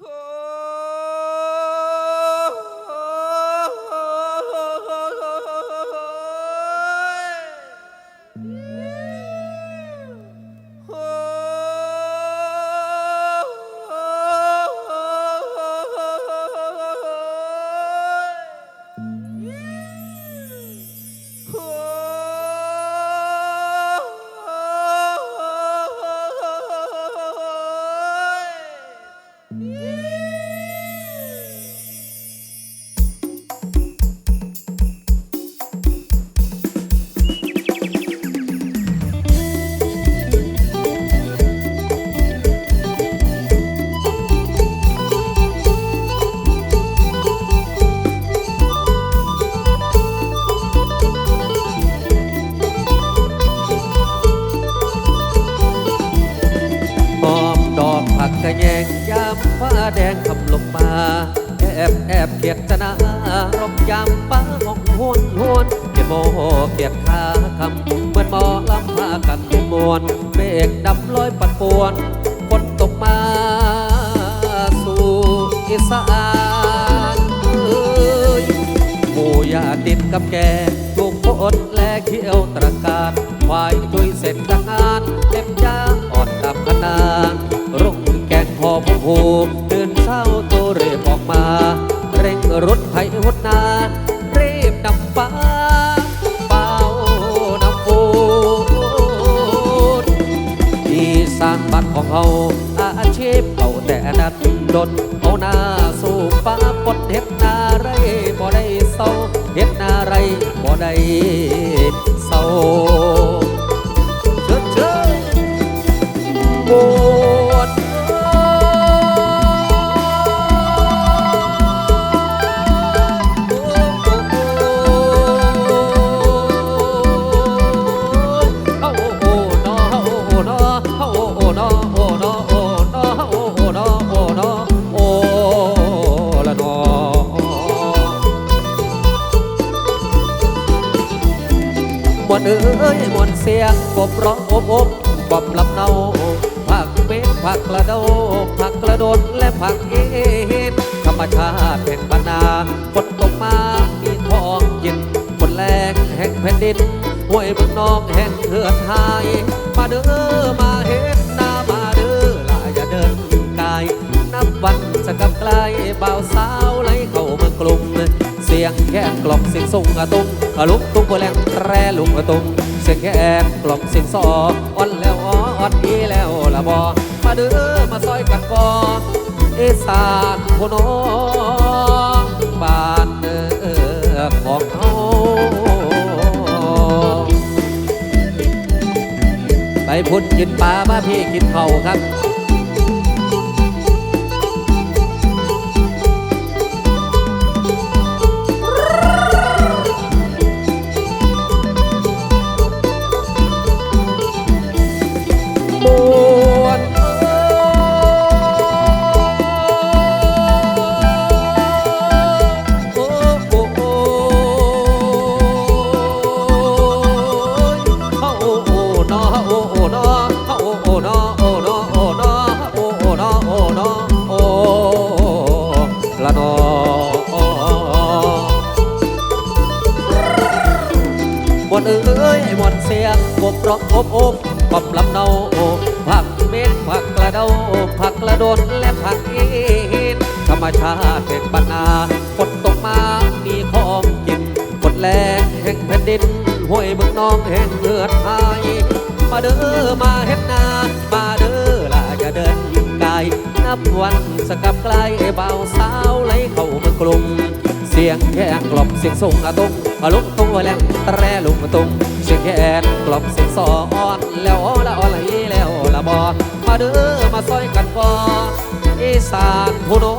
ห คอพงหูตื่นเช้าตัวเรีบออกมา เร่งรถไถหดนารีบนำฟ้าเป้านำฟูนอีสานบ้านของเฮาอาชีพเก่าแต่นั้นดนเอาหน้าสู่ฟ้าปดเฮ็ดนาไรบ่ได้เศร้าเฮ็ดนาไรบ่ได้เศร้าเชิญเชิญบว วนเอ้ยมวนเสียงกบร้องอบอบกบลำเนาผักเป็ดผักกระโดดผักกระโดดและผักเอ็นธรรมชาติแห่งบรรนาฝนตกมามีทองเย็นฝนแรงแห่งแผ่นดินห้วยบึงนองแห่งเถื่อนหาย มาเด้อมาเฮ็ดนามาเด้อลาอย่าเดินกาย นับวันสกับไกลบ่าวสาวไหลเข้าเมืองกรุง เสียงแค่กล่อมเสียงส่งอะตุ้งอะลุกตุ้งโบแรงแตรลุงอะตุ้งเสียงแค่กล่อมเสียงซออ่อนแล้วอ่อนอีแล้วละบอมาเด้อมาซอยกันก่อนอีสานพน้องบ้านเออของเฮาไปพุ่นกินปลามาพี่กินเข่าครับ มวนเอ้ยมวนเสียงกบร้องอบอบกบลำเนาผักเม็ดผักกระเดาผักกระโดดและผักเอ็นธรรมชาติเป็นปัญหาฝนตกมามีของกินฝนแรงแห่งแผ่นดินห้วยมืองนองแห่งเลือดหายมาเด้อมาเฮ็ดนามาเด้อล่ะอย่าเดินไกายนับวันสกับไกลเบาสาวไหลเข้าเมืองกรุง สียงแคนกลบเสียงส่งอะตงอะลุกตงว่าแรงตะแรลุงตุ้งเสียงแคนกลบเสียงสอนแล้วละอ่อนละอีแล้วละบอมาเด้อมาซอยกันก่อนอีสานผู้น้อ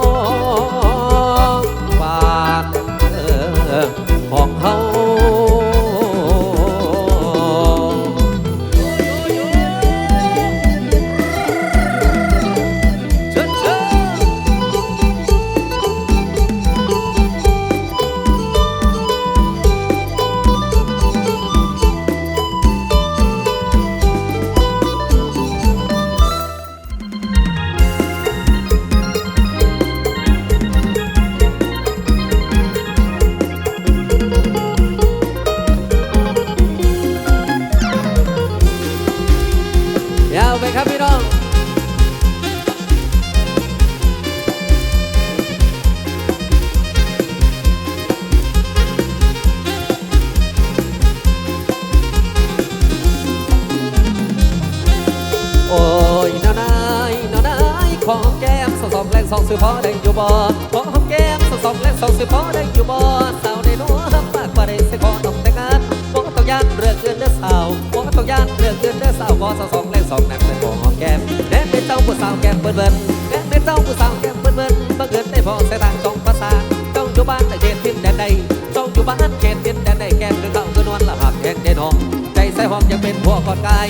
สองสองแรงสอพอได้อยู่บ่ขอหอมแก้มสองสองแรงสองสิพอได้อยู่บ่สาวได้นัวปากบ่ได้สิขอต้องแต่งงานบ่ต้องย่านเรื่องเกินเด้อสาวบ่ต้องย่านเรื่องเกินเด้อสาวขอสองสองแรงสองแรงเป็นบ่หอมแก้มแน่เป็นเจ้าผู้สาวแก้มเบิ่นเบิ่นแน่เป็นเจ้าผู้สาวแก้มเบิ่นเบิ่นบังเอิญได้พอสายตาต้องประสาต้องอยู่บ้านแต่เขตทินแดนใดต้องอยู่บ้านเขตทินแดนใดแก้มคือเขาคือนวลละหักแห้งแน่นอนใจใส่หอมยังเป็นผัวก่อนกาย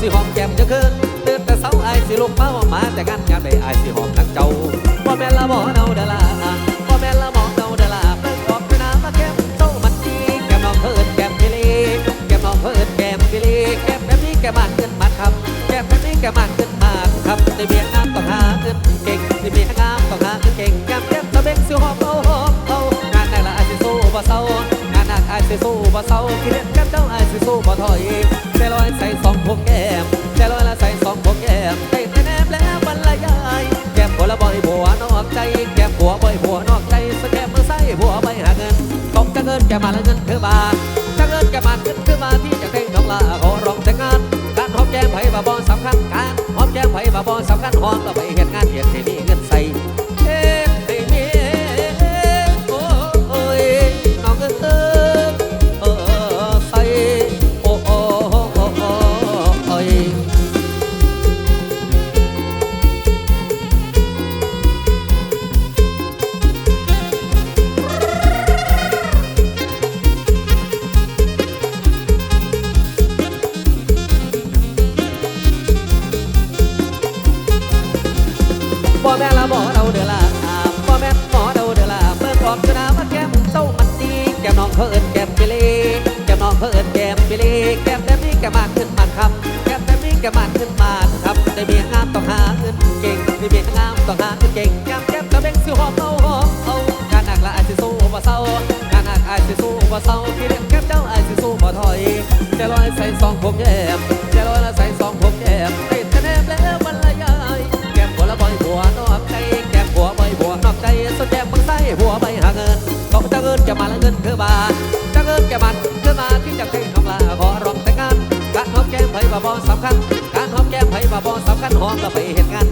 สิหอมแก้มจะคืนตื่นแต่เช้าไอสิลุกมาว่ามาแต่งานงานไปไอสิหอมนักเจ้าบ่แม่นละบ่เนาเดอล่ะบ่แม่นละบ่เนาเดอล่ะเพิ่งออกคือน้ำมาแก้มเจ้ามันดีแก้มน้องเพิ่นแก้มพิลีแก้มน้องเพิ่นแก้มพิลีแก้มแบบนี้แก้มมากเกินมาครับแก้มแบบนี้แก้มมากเกินมาครับได้เมียงามต้องหาเงินเก่งได้เมียงามต้องหาเงินเก่งแก้มแก้มตะเบงสิหอมเอาหอมเอางานได้ละไอสิสู้บ่เศร้างานหนักไอสิสู้บ่เศร้าคิดเล่นกับเจ้าไอสิสู้บ่ถอย อยใส่สองพวงแก้มแต่ลอยละใส่สองพวงแก้มได้แต่แนมแล้วบรรยายแก้มผัวละบ่อยผัวนอกใจ แก้มผัวบ่อยผัวนอกใจสแก้มมือใส่ผัวไปหาเงินตกจะเงินแกมาละเงินคือบาทจะเงินแกมาเงินคือบาที่จะแต่งน้องลาขอร มาทำได้เมียงามต้องหาเงินเก่งได้เมียงามต้องหาเงินเก่งแกมแก้มตะเบงสิหอมเอาหอมเอาการหนักละอาจสิสู้บ่เศร้าการหนักอาจสิสู้บ่เศร้าที่เล่นแก้มเจ้าอาจสิสู้บ่ถอยจะลอยใส่สองพวงแก้มจะลอยละใส่สองพวงแก้มได้แต่แนบแล้วบรรยายแก้มหัวละบ่อยหัวนอกใจแก้มหัวบ่อยหัวนอกใจสนแก้มบังไส้หัวไปหาเงินเขาจะเงินจะมาละเงินคือบาจะเงินจะมันคือมาที่จะให้น้องลาขอร้องแต่งงานการหอมแก้มไผ่บาบอสำคัญ กันหอมก็ไปเห็นงาน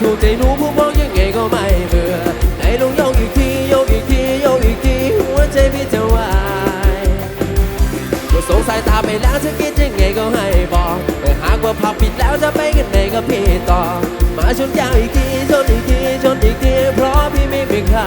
ถูกใจหนูผู้มองยังไงก็ไม่เบื่อใหนลงโยกอีกทีโยกอีกทีโยกอีกทีหัวใจพี่จะวายก็สงสัยตาไปแล้วจะคิดยังไงก็ให้บอกแต่หากว่าผับปิดแล้วจะไปกันไหนก็พี่ต่อ มาชนยาวอีกทีชนอีกทีชนอีกทีเพราะพี่ไม่เป็นใคร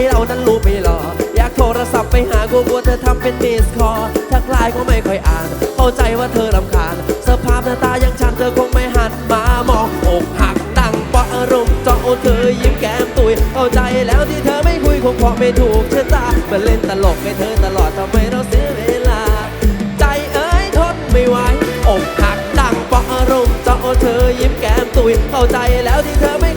ใจเรานั้นรู้ไม่หรออยากโทรศัพท์ไปหากูกลัวเธอทำเป็นมิสคอทักไลน์ก็ไม่ค่อยอ่าน เข้าใจว่าเธอลำคาญสภาพหน้าตายังฉันเธอคงไม่หันมามองอกหักดังปะอารมณ์จอเธอยิ้มแก้มตุยเข้าใจแล้วที่เธอไม่คุยคงเพราะไม่ถูกชะตามาเล่นตลกให้เธอตลอดทำไมเราเสียเวลา ใจเอ้ยทนไม่ไหวอกหักดังปะอารมณ์จอเธอยิ้มแก้มตุยเข้าใจแล้วที่เธอไม่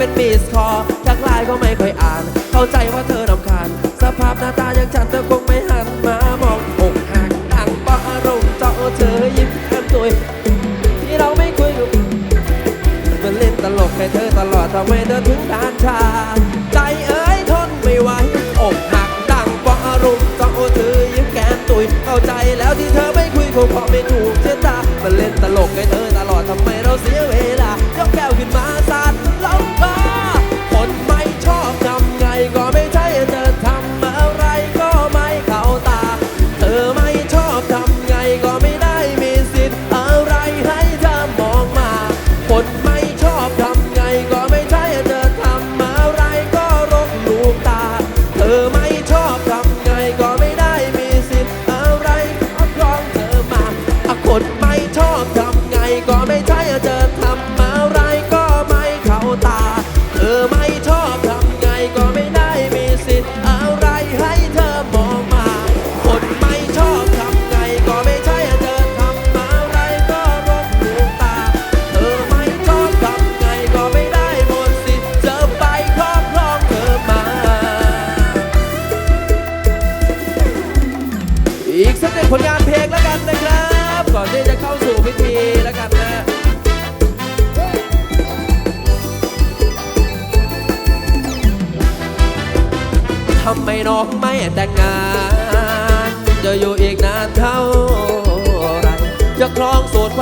เป็นมิสคอทักไลน์ก็ไม่ค่อยอ่าน เข้าใจว่าเธอลำคาญ สภาพหน้าตายังฉันเธอคงไม่หันมามองอกหักตั้งปะอารมณ์เจ้าเธอยิ้มแอมตุยที่เราไม่คุยกันมันเล่นตลกให้เธอตลอดทำไมเธอถึง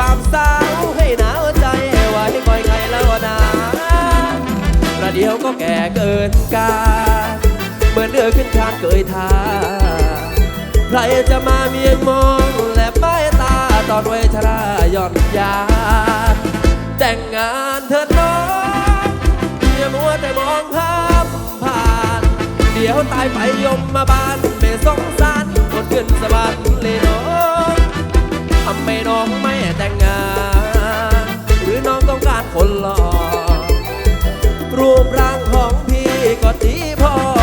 ามสาวให้หนาวใจไว้คอยใครแล้วนะประเดี๋ยวก็แก่เกินกาเหมือนเดือขึ้นคานเกยทาใครจะมาเมียนมองและป้ายตาตอนเวชรายอนยา แต่งงานเธอน้องอย่ามัวแต่มองภาพผ่าน เดี๋ยวตายไปยมมาบานไม่สงสารคนขึ้นสวรรค์เลยน้อง น้องไม่แต่งงาน หรือน้องต้องการคนหล่อรูปร่างของพี่ก็ดีพอ